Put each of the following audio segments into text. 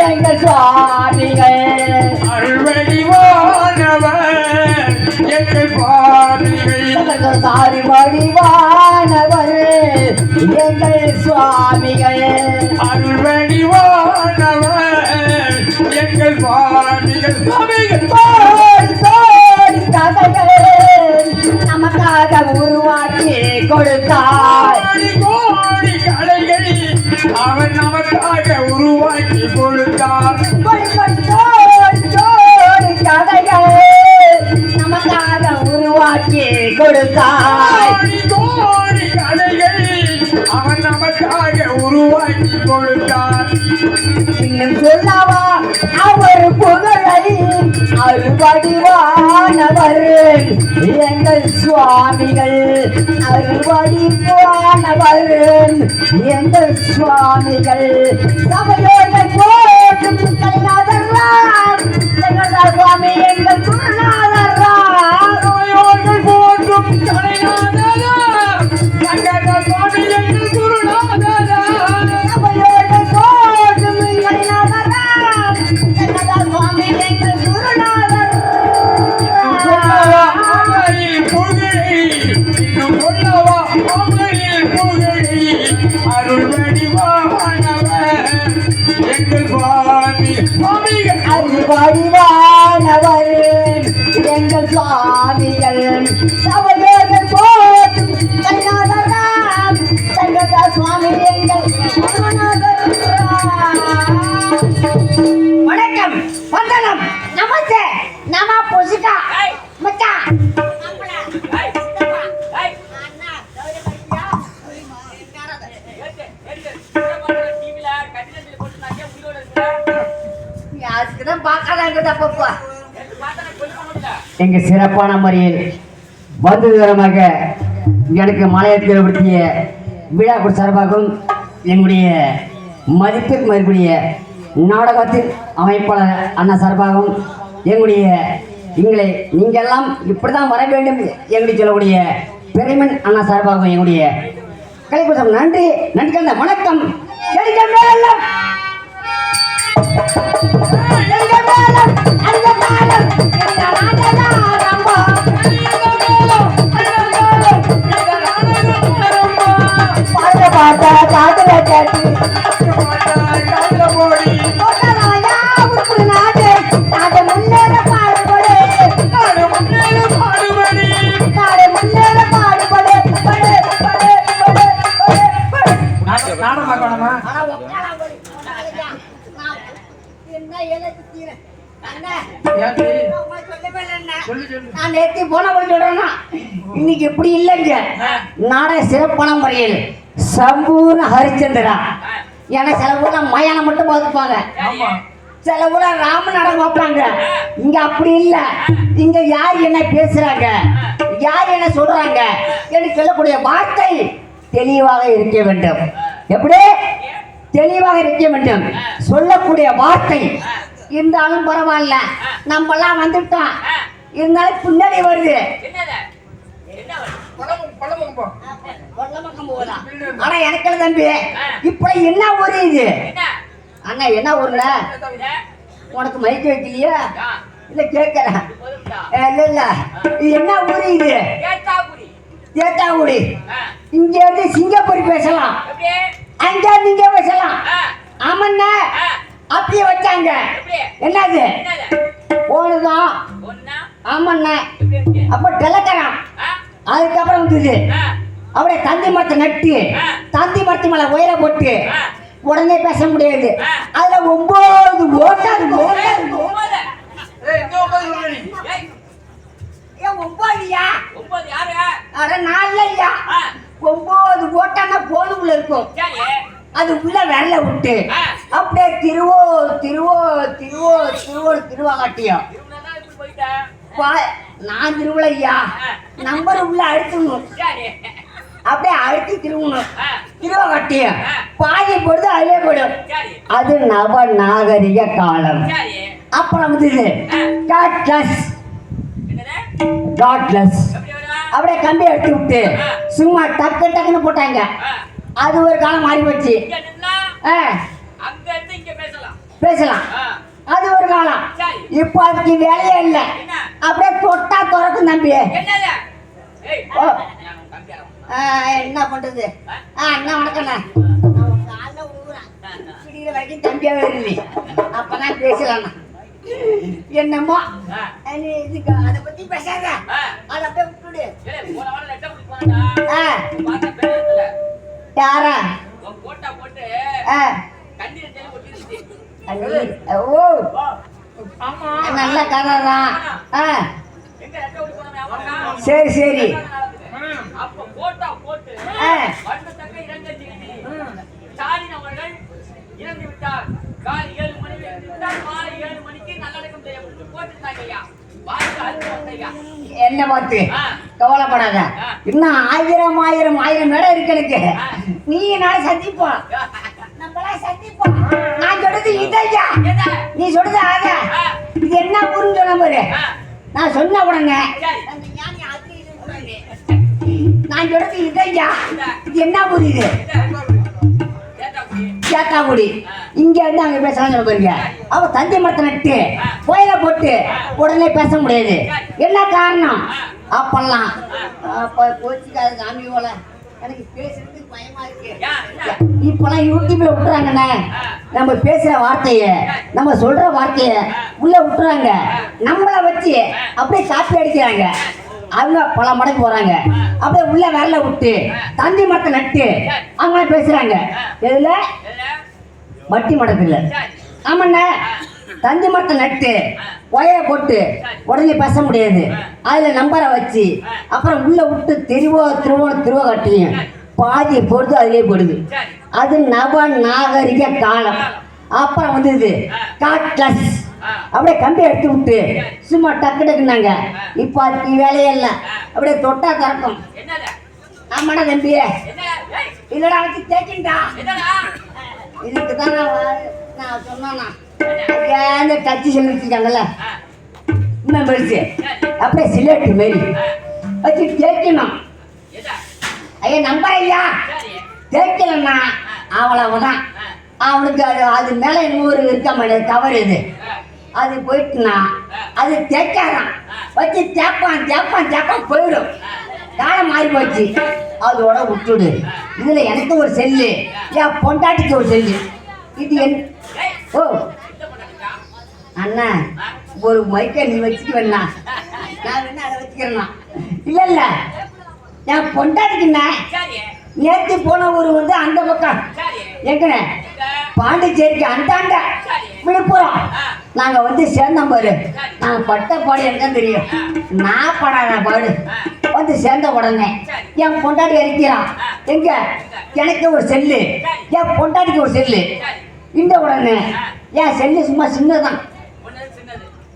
எங்கள் குருநாதரா அருள்வடிவானவர் எங்கள் சுவாமிகள் அருள்வடிவானவர் எங்கள் பாவிகள் அருள்வடிவானவர் எங்கள் சுவாமிகள் சுவாமிகள் நமக்காக உருவாக்கி கொடுத்தார் கோடி கோடி கலைகளை அவன் நமக்காக உருவாக்கி கொடுத்தான் கோடி கோடி கோடி கோடி கதைகள் நமக்காக உருவாக்கி கொடுத்தார். அவன் நமக்காக உருவாக்கி கொடுத்தான் இன்னும் சொல்லவா? அவர் புகழை அருள்வடிவானவர் எங்கள் சுவாமிகள். அருள்வடிவானவர் எங்கள் சுவாமிகள். சபையோட போற்றும் கலைநாதர்ராம் எங்கள் சுவாமி எங்கள் குருநாதர்ராம் போற்றும் சுவாமி எங்கள் சுவாமிகள் மிக சிறப்பான முறையில் வந்து விவரமாக எனக்கு மாநிலத்தில் பற்றிய கூட சார்பாகவும் எங்களுடைய மதிப்பிற்கு மதிப்புடைய நாடகத்தின் அமைப்பாளர் அண்ணா சார்பாகவும் எங்களுடைய எங்களை நீங்கெல்லாம் இப்படி தான் வர வேண்டும் என்று சொல்லக்கூடிய பெருமன் அண்ணா சார்பாகவும் எங்களுடைய கலைக்குசம் நன்றி நன்றி வணக்கம் Thank you. நாடகம் பார்க்கணுமா நான் நேற்று போன சொல்றேன்னா இன்னைக்கு இப்படி இல்லைங்க நாடக சிறப்பான முறையில் சம்பூர்ண ஹரிச்சந்திரா ஏன்னா சில ஊர்ல மயானம் மட்டும் பார்த்துப்பாங்க ஆமா சில ஊர்ல ராம நாடகம் பார்ப்பாங்க இங்க அப்படி இல்ல இங்க யார் என்ன பேசுறாங்க யார் என்ன சொல்றாங்க என்று சொல்லக்கூடிய வார்த்தை தெளிவாக இருக்க வேண்டும் எப்படி தெளிவாக இருக்க வேண்டும். சொல்லக்கூடிய வார்த்தை இருந்தாலும் பரவாயில்ல. நம்மலாம் வந்துட்டோம். இருந்தாலும் பின்னாடி வருது? ஆனா எனக்கு தம்பி இப்ப என்ன ஊரு இது? அண்ணா என்ன ஊர்ல உனக்கு மைக் வைக்கலையா? இல்ல கேட்கறேன் இல்ல இது என்ன ஊரு இது? தேத்தாங்குடி இங்க இருந்து சிங்கப்பூர் பேசலாம். அங்க இருந்து இங்க பேசலாம் ஆமாண்ணா. அப்படியே வச்சாங்க. என்னது? போனதான் ஆமாண்ணா. அப்ப டெலக்கராம் அதுக்கப்புறம் வந்தது. அப்படியே தந்தி மரத்தை நட்டு தந்தி மரத்து மேல உயர போட்டு உடனே பேச முடியாது. அதுல ஒன்பது ஏய் இங்க உட்கார்ந்து சொல்லு நீ. ஏன் ஒன்பதுயா அட நாலு ஐயா. ஒன்பது ஓட்டானா போனுக்குள்ள இருக்கும். அது உள்ள விரல விட்டு அப்படியே திருவோ திருவோ திருவோ திருவோ திருவாகாட்டியம் நான் திருவளையா நம்பர் உள்ள அழுத்தணும். அப்படியே அழுத்தி திருவணும். ஆ, திருவாகாட்டியம் பாதி போடுது அதிலே போடும். அது நவ நாகரிக காலம் அப்புறம் வந்து இது டாட்லஸ் அப்படியே கம்பி எடுத்து விட்டு சும்மா டக்கு டக்குன்னு போட்டாங்க. அது ஒரு காலம் மாறி போச்சு. பேசலாம். அது ஒரு காலம். இப்போ அதுக்கு வேலையே இல்லை. அப்படியே தொட்டா திறக்கும் தம்பி. என்ன பண்றது? ஆ? என்ன வணக்கண்ணா? வரைக்கும் தம்பியாவே இருந்து அப்பதான் பேசலாம் என்னமோ? ஆ, ஆ, நீ இதுக்கு அதை பத்தி பேசாத. அதை அப்படியே விட்டுடு. யாரா? போட்டா போட்டு ஓ. ஆமா. நல்ல கதை தான்? சரி சரி. இறந்து விட்டார். காலை ஏழு விட்டார் மாலை ஏழு என்ன பார்த்து. கவலைப்படாத. இன்னும் ஆயிரம் ஆயிரம் ஆயிரம் இடம் இருக்கு எனக்கு. நீ நம்மளாம் சந்திப்போம் நான் சொல்றது இதையா? நீ சொல்றது ஆக. இது என்ன ஊருன்னு சொன்ன பாரு. நான் சொன்ன உடனே. நான் சொல்றது இதையா? இது என்ன ஊர் இது? ஏட்டா சேத்தாக்குடி இங்க இருந்து அங்க பேசலாம் சொல்ல பாருங்க அவ தந்தை மரத்தை நட்டு கோயில போட்டு உடனே பேச முடியாது. என்ன காரணம்? அப்பெல்லாம். அப்ப கோச்சிக்காத சாமி போல. எனக்கு பேசுறதுக்கு பயமா இருக்கு. இப்பெல்லாம் யூடியூப்ல விட்டுறாங்கண்ணே. நம்ம பேசுற வார்த்தைய நம்ம சொல்ற வார்த்தைய உள்ள விட்டுறாங்க. நம்மள வச்சு அப்படியே காப்பி அடிக்கிறாங்க. அவங்க பல மடங்கு போறாங்க. அப்படியே உள்ள வேலை விட்டு தந்தி மரத்தை நட்டு அவங்க பேசுறாங்க. எதுல? வட்டி சரி. ஆமாண்ணே. தந்தி மரத்தை நட்டு ஒயரை போட்டு உடனே பேச முடியாது. அதுல நம்பரை வச்சு அப்புறம் உள்ள விட்டு திருவோ திருவோ திருவோ காட்டியும் பாதி பொறுத்து அதிலே போடுது. அது நவ நாகரிக காலம். அப்புறம் வந்து இது காட்லஸ். அப்படியே கம்பி எடுத்து விட்டு சும்மா டக்கு டக்குனாங்க இப்போ அதுக்கு வேலையே இல்லை. அப்படியே தொட்டா திறக்கும்? ஆமாடா தம்பியே. இல்லடா வச்சு தேக்கிண்டா? இதுக்கு தான் நான் வா- நான் சொன்னேண்ணா அந்த டச்சு சொல்லி இன்னும் பெருசு. அப்படியே சிலேட்டு மாரி. வச்சு தேய்க்கணும். ஐயா நம்ப ஐயா? சரி. தேய்க்கலண்ணா அவ்வளவுதான் அவனுக்கு அது அது மேலே இன்னொரு இருக்க மாட்டேன் தவறு இது. அது போயிட்டுனா அது தேய்க்காதான். வச்சு தேப்பான் தேப்பான் தேப்பான் போயிடும். காலம் மாறி போச்சு. அதோட விட்டுடு. இதுல எனக்கு ஒரு செல்லு. என் பொண்டாட்டிக்கு ஒரு செல்லு. இது என் ஓ. அண்ணா ஒரு மைக்கை நீ வச்சுக்குவேண்ணா. நான் வேணா அதை வச்சுக்கிறேண்ணா. இல்ல இல்ல. என் பொண்டாட்டிக்குண்ணா. நேத்து போன ஊர் வந்து அந்த பக்கம். எங்கண்ணே? எங்க? பாண்டிச்சேரிக்கு அந்தாண்ட விழுப்புரம். நாங்க வந்து சேர்ந்தோம் பாரு. நாங்க பட்ட பாடு எனக்கு தெரியும். நான் படாத பாடு. வந்து சேர்ந்த உடனே என் பொண்டாட்டி இருக்கிறான் எங்க? எனக்கு ஒரு செல்லு. என் பொண்டாட்டிக்கு ஒரு செல்லு. இந்த உடனே என் செல்லு சும்மா சின்னதான்.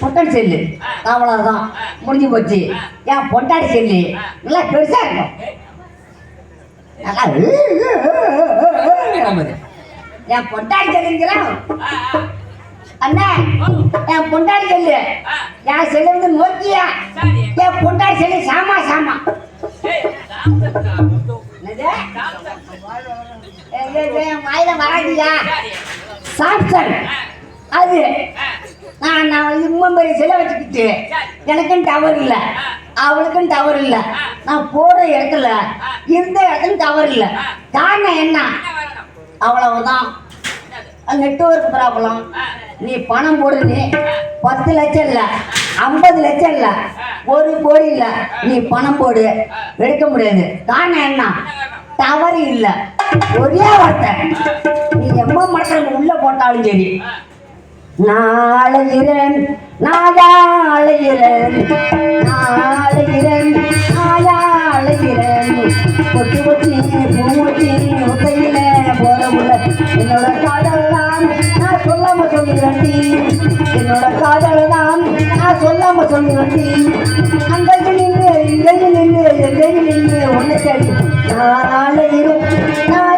பொட்டாட்டி செல்லு. அவ்வளவுதான். முடிஞ்சு போச்சு. என் பொண்டாட்டி செல்லு. நல்லா பெருசா இருக்கும். என் பொண்டாட்டி செல்லுங்கிறான் அண்ணா என் பொண்டாட்டி செல்லு. என் செல்லு வந்து நோக்கியா? என் பொண்டாட்டி செல்லு சாமா சாமா. என் வாயில வராதியா? சரி. அது. நான் நான் இம்ம பெரிய சிலை வச்சுக்கிட்டு எனக்கும் டவர் இல்லை. அவளுக்கும் டவர் இல்லை. நான் போடுற இடத்துல இருந்த இடத்துல டவர் இல்லை. காரணம் என்ன? அவ்வளவுதான். நெட்ஒர்க் ப்ராப்ளம் நீ பணம் போடு நீ பத்து லட்சம் இல்லை ஐம்பது லட்சம் இல்லை ஒரு கோடி இல்லை நீ பணம் போடு. எடுக்க முடியாது. காரணம் என்ன? டவர் இல்லை. ஒரே வார்த்தை. நீ எம்ம மடக்கிற உள்ள போட்டாலும் சரி. நாளையிரன் நாளாளையிரன் நாளையிரன் நாளாளையிரன் கொட்டி பொட்டி பூமுட்டி முட்டையில போற முள்ள என்னோட காதல் தான் நான் சொல்லாம சொல்லுறேன்டி என்னோட காதல் தான் நான் சொல்லாம சொல்லுறேன்டி அங்கே நின்று இங்கே நின்று எங்கே நின்று ஒன்று சரி நாளையிரும் நாளை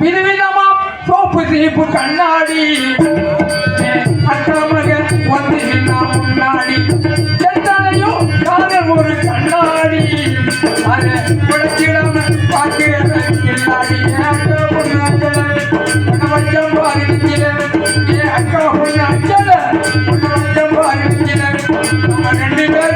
விதவிதமாம் சோப்பு சீப்பு கண்ணாடி அக்காமக வந்து நின்னா முன்னாடி எத்தனையோ காதல் ஒரு கண்ணாடி அதை கில்லாடி அக்கா பொண்ணு அஞ்சல வச்சம் பாருக்கிற ஏ அக்கா பொண்ணு அஞ்சல வச்சம் பாருக்கிற நம்ம ரெண்டு பேரும்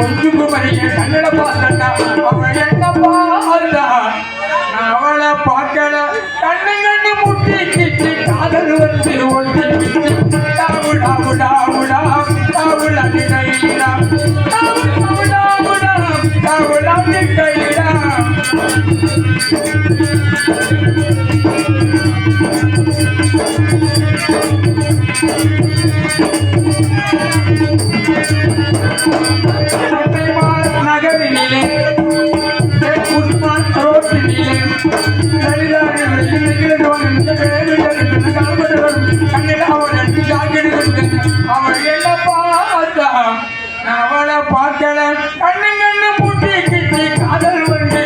கொஞ்சம் குமரிய கண்ணில பார்த்தா அவள் என்ன பார்த்தா நான் அவளை பார்க்கல கண்ணு கண்ணு முட்டி கிட்டி காதல் வந்து ஒட்டி கிட்டி டாவு டாவு டாவு டாம் டாவு லாட்டி கையிலாம் டாவு நான் அவளை பார்க்கல. கண்ணு கண்ணு பூட்டி கிட்டி காதல் வந்து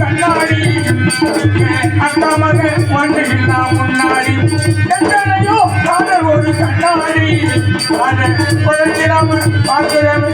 கண்ணாடி அண்ணா மகன் வந்து முன்னாடி. எத்தனையோ காதல் ஒரு கண்ணாடி அதை குழந்தை பார்க்கிறேன்